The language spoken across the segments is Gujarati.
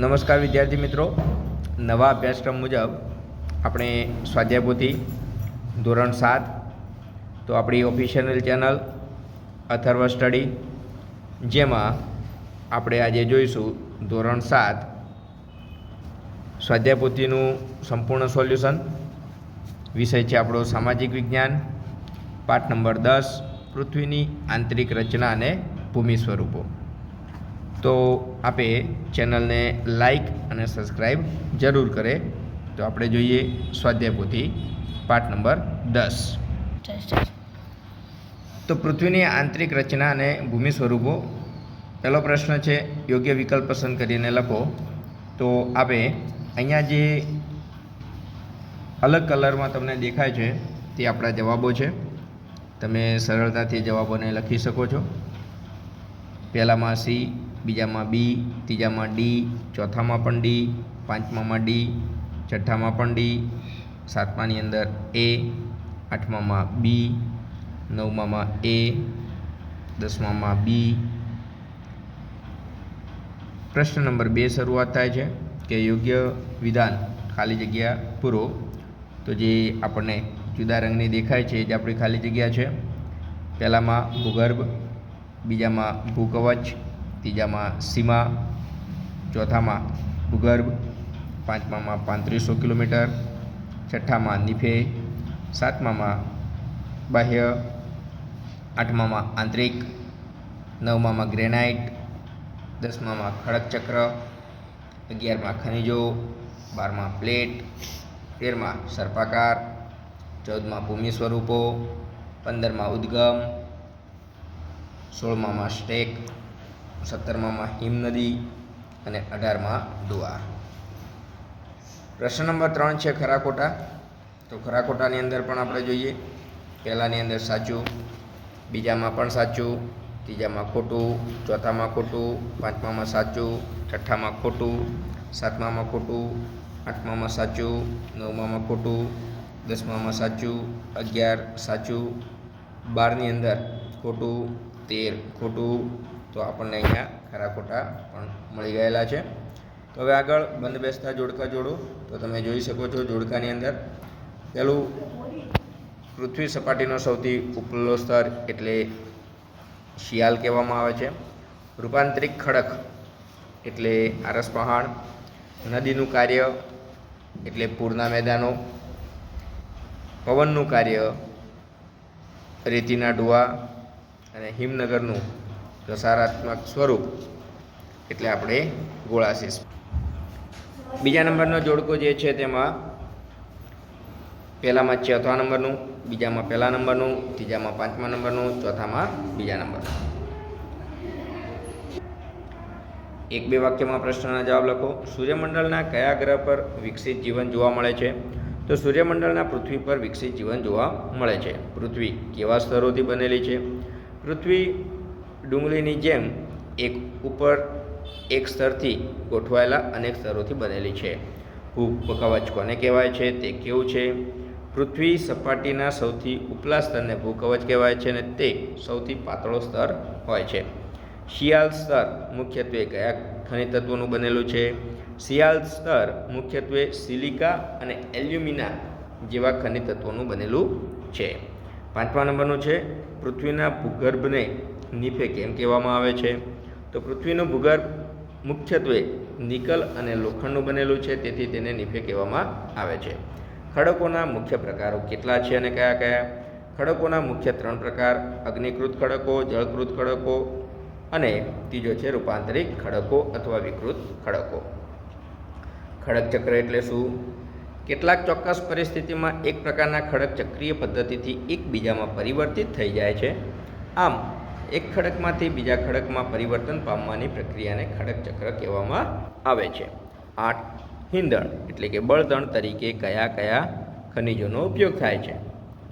નમસ્કાર વિદ્યાર્થી મિત્રો. નવા અભ્યાસક્રમ મુજબ આપણે સ્વાધ્યાયપોથી ધોરણ સાત, તો આપણી ઓફિશિયલ ચેનલ અથર્વ સ્ટડી જેમાં આપણે આજે જોઈશું ધોરણ સાત સ્વાધ્યાયપોથીનું સંપૂર્ણ સોલ્યુશન વિષય છે આપણો સામાજિક વિજ્ઞાન, પાઠ નંબર દસ, પૃથ્વીની આંતરિક રચના અને ભૂમિ સ્વરૂપો. તો આપે ચેનલને લાઈક અને સબસ્ક્રાઈબ જરૂર કરે. તો આપણે જોઈએ સ્વાધ્યાય પોથી પાઠ નંબર દસ. તો પૃથ્વીની આંતરિક રચના અને ભૂમિ સ્વરૂપો. પહેલો પ્રશ્ન છે યોગ્ય વિકલ્પ પસંદ કરીને લખો. તો આપે અહીંયા જે અલગ કલરમાં તમને દેખાય છે તે આપણા જવાબો છે. તમે સરળતાથી જવાબોને લખી શકો છો. પહેલામાં સી બીજામાં બી, ત્રીજામાં ડી, ચોથામાં પણ ડી, પાંચમામાં ડી, છઠ્ઠામાં પણ ડી, સાતમાની અંદર એ, આઠમામાં બી, નવમામાં એ, દસમામાં બી. પ્રશ્ન નંબર બે શરૂઆત થાય છે કે યોગ્ય વિધાન ખાલી જગ્યા પૂરો. તો જે આપણને જુદા રંગની દેખાય છે એ આપણી ખાલી જગ્યા છે. પહેલામાં ભૂગર્ભ, બીજામાં ભૂકવચ ત્રીજામાં સીમા, ચોથામાં ભૂગર્ભ, પાંચમામાં પાંત્રીસો કિલોમીટર, છઠ્ઠામાં નિફે, સાતમામાં બાહ્ય, આઠમામાં આંતરિક, નવમામાં ગ્રેનાઇટ, દસમામાં ખડક ચક્ર અગિયારમાં ખનિજો, બારમાં પ્લેટ, તેરમાં સર્પાકાર, ચૌદમાં ભૂમિ સ્વરૂપો, પંદરમાં ઉદ્ગમ, સોળમામાં સ્ટેક. સત્તરમામાં હિમનદી અને અઢારમાં દુઆ પ્રશ્ન નંબર ત્રણ છે ખરા ખોટા તો ખરા ખોટાની અંદર પણ આપણે જોઈએ. પહેલાંની અંદર સાચું, બીજામાં પણ સાચું, ત્રીજામાં ખોટું, ચોથામાં ખોટું, પાંચમામાં સાચું, છઠ્ઠામાં ખોટું, સાતમામાં ખોટું, આઠમામાં સાચું, નવમામાં ખોટું, દસમામાં સાચું, અગિયાર સાચું, બારની અંદર ખોટું, તેર ખોટું તો આપણને અહીંયા ખરા ખોટા પણ મળી ગયેલા છે. તો હવે આગળ બંધ બેસતા જોડકા જોડો. તો તમે જોઈ શકો છો જોડકાની અંદર. પહેલું, પૃથ્વી સપાટીનો સૌથી ઉપરલો સ્તર એટલે શિયાલ કહેવામાં આવે છે. રૂપાંતરિક ખડક એટલે આરસ પહાડ. નદીનું કાર્ય એટલે પૂરના મેદાનો. પવનનું કાર્ય રેતીના ડુવા. અને હિમનગરનું પ્રસારાત્મક સ્વરૂપ. એટલે આપણે ગોળાશીશ બીજા નંબરનો જોડકો જે છે તેમાં પહેલામાં ચોથા નંબરનું, બીજામાં પહેલા નંબરનું, ત્રીજામાં પાંચમા નંબરનું, ચોથામાં બીજા નંબરનું. એક બે વાક્યમાં પ્રશ્નના જવાબ લખો. સૂર્યમંડળના કયા ગ્રહ પર વિકસિત જીવન જોવા મળે છે? તો સૂર્યમંડળના પૃથ્વી પર વિકસિત જીવન જોવા મળે છે. પૃથ્વી કેવા સ્તરોથી બનેલી છે? પૃથ્વી ડુંગળીની જેમ એક ઉપર એક સ્તરથી ગોઠવાયેલા અનેક સ્તરોથી બનેલી છે. ભૂકવચ કોને કહેવાય છે તે કેવું છે? પૃથ્વી સપાટીના સૌથી ઉપલા સ્તરને ભૂકવચ કહેવાય છે અને તે સૌથી પાતળો સ્તર હોય છે. શિયાળ સ્તર મુખ્યત્વે કયા ખનિજ તત્વોનું બનેલું છે. શિયાળ સ્તર મુખ્યત્વે સિલિકા અને એલ્યુમિના જેવા ખનિજ તત્વોનું બનેલું છે. પાંચમા નંબરનું છે, પૃથ્વીના ભૂગર્ભને નીફે કેમ કહેવામાં આવે છે? તો પૃથ્વીનું ભૂગર્ભ મુખ્યત્વે નિકલ અને લોખંડનું બનેલું છે, તેથી તેને નિફે કહેવામાં આવે છે. ખડકોના મુખ્ય પ્રકારો કેટલા છે અને કયા કયા? ખડકોના મુખ્ય ત્રણ પ્રકાર, અગ્નિકૃત ખડકો, જળકૃત ખડકો અને ત્રીજો છે રૂપાંતરિક ખડકો અથવા વિકૃત ખડકો. ખડક ચક્ર એટલે શું? કેટલાક ચોક્કસ પરિસ્થિતિમાં એક પ્રકારના ખડક ચક્રીય પદ્ધતિથી એકબીજામાં પરિવર્તિત થઈ જાય છે. આમ એક ખડકમાંથી બીજા ખડકમાં પરિવર્તન પામવાની પ્રક્રિયાને ખડક ચક્ર કહેવામાં આવે છે. આઠ, ઈંધણ, એટલે કે બળતણ તરીકે કયા કયા ખનિજોનો ઉપયોગ થાય છે?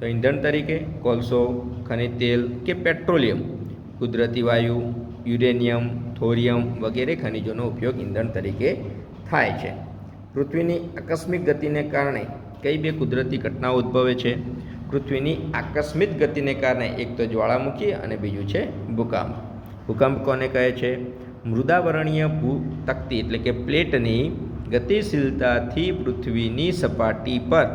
તો ઈંધણ તરીકે કોલસો, ખનિજ તેલ કે પેટ્રોલિયમ, કુદરતી વાયુ, યુરેનિયમ, થોરિયમ વગેરે ખનિજોનો ઉપયોગ ઈંધણ તરીકે થાય છે. પૃથ્વીની આકસ્મિક ગતિને કારણે કઈ બે કુદરતી ઘટનાઓ ઉદ્ભવે છે? પૃથ્વીની આકસ્મિક ગતિને કારણે એક તો જ્વાળામુખી અને બીજું છે ભૂકંપ. ભૂકંપ કોને કહે છે? મૃદાવરણીય ભૂ તકતી એટલે કે પ્લેટની ગતિશીલતાથી પૃથ્વીની સપાટી પર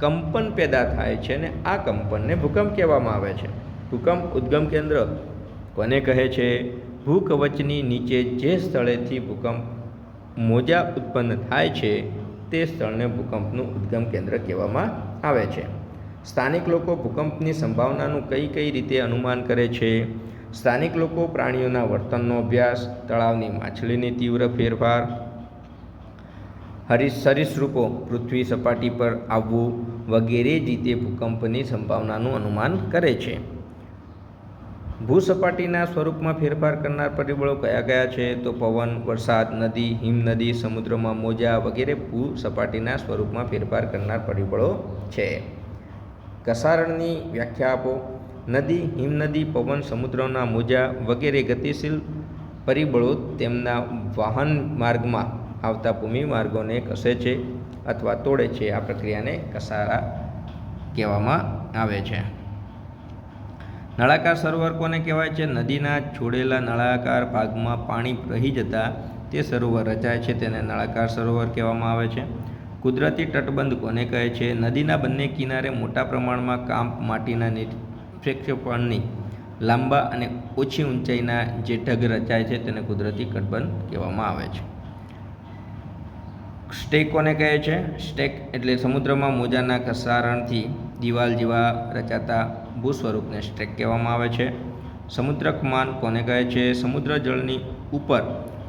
કંપન પેદા થાય છે અને આ કંપનને ભૂકંપ કહેવામાં આવે છે. ભૂકંપ ઉદ્ગમ કેન્દ્ર કોને કહે છે? ભૂકવચની નીચે જે સ્થળેથી ભૂકંપ મોજા ઉત્પન્ન થાય છે તે સ્થળને ભૂકંપનું ઉદ્ગમ કેન્દ્ર કહેવામાં આવે છે. સ્થાનિક લોકો ભૂકંપની સંભાવનાનું કઈ કઈ રીતે અનુમાન કરે છે? સ્થાનિક લોકો પ્રાણીઓના વર્તનનો અભ્યાસ, તળાવની માછલીની તીવ્ર ફેરફાર હરી સરીસૃપો, પૃથ્વી સપાટી પર આવવું વગેરે રીતે ભૂકંપની સંભાવનાનું અનુમાન કરે છે. ભૂસપાટીના સ્વરૂપમાં ફેરફાર કરનાર પરિબળો કયા કયા છે? તો પવન, વરસાદ, નદી, હિમનદી, સમુદ્રમાં મોજા વગેરે ભૂસપાટીના સ્વરૂપમાં ફેરફાર કરનાર પરિબળો છે. ઘસારણની વ્યાખ્યા આપો. નદી, હિમનદી, પવન, સમુદ્રના મોજા વગેરે ગતિશીલ પરિબળો તેમના વાહન માર્ગમાં આવતા ભૂમિ માર્ગોને કસે છે અથવા તોડે છે આ પ્રક્રિયાને કસારા કહેવામાં આવે છે. નળાકાર સરોવર કોને કહેવાય છે? નદીના છોડેલા નળાકાર ભાગમાં પાણી રહી જતાં તે સરોવર રચાય છે. તેને નળાકાર સરોવર કહેવામાં આવે છે. કુદરતી તટબંધ કોને કહે છે? નદીના બંને કિનારે મોટા પ્રમાણમાં કામ માટીના નિક્ષેપણની લાંબા અને ઓછી ઊંચાઈના જે ઢગ રચાય છે તેને કુદરતી તટબંધ કહેવામાં આવે છે. સ્ટેક કોને કહે છે? સ્ટેક એટલે સમુદ્રમાં મોજાના ઘસારણથી દિવાલ જેવા રચાતા ભૂ સ્વરૂપને સ્ટેક કહેવામાં આવે છે. સમુદ્રકમાન કોને કહે છે? સમુદ્ર જળની ઉપર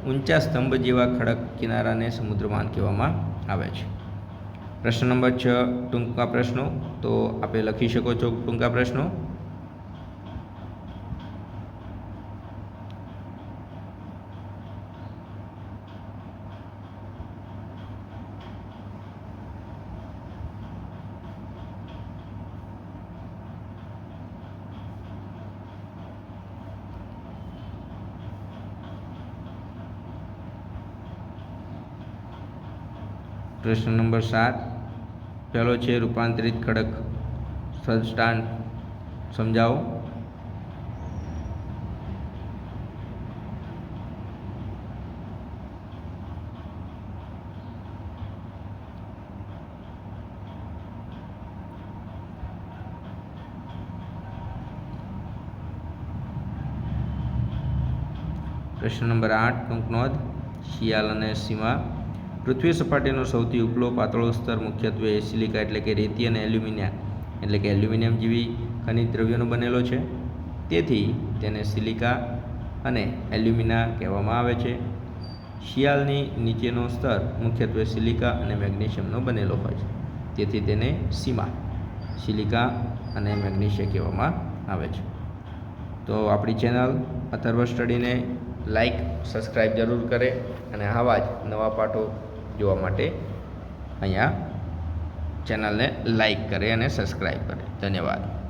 ઊંચા સ્તંભ જેવા ખડક કિનારાને સમુદ્રમાન કહેવામાં આવે છે. પ્રશ્ન નંબર છ, ટૂંકા પ્રશ્નો. તો આપે લખી શકો છો ટૂંકા પ્રશ્નો. પ્રશ્ન નંબર સાત પહેલો છે રૂપાંતરિત ખડક સંસ્થાન. સમજાવો? પ્રશ્ન નંબર આઠ ટૂંક નોંધ. શિયાળ અને સીમા. પૃથ્વી સપાટીનો સૌથી ઉપલો પાતળો સ્તર મુખ્યત્વે સિલિકા એટલે કે રેતી અને એલ્યુમિનિયા એટલે કે એલ્યુમિનિયમ જેવી ખનિજ દ્રવ્યોનો બનેલો છે. તેથી તેને સિલિકા અને એલ્યુમિના કહેવામાં આવે છે. શિયાળની નીચેનો સ્તર મુખ્યત્વે સિલિકા અને મેગ્નેશિયમનો બનેલો હોય છે. તેથી તેને સીમા, સિલિકા અને મેગ્નેશિયમ કહેવામાં આવે છે. તો આપણી ચેનલ અથર્વ સ્ટડીને લાઈક, સબસ્ક્રાઈબ જરૂર કરે અને આવા જ નવા પાઠો જોવા માટે અહીંયા ચેનલને લાઈક કરે અને સબસ્ક્રાઈબ કરે. ધન્યવાદ.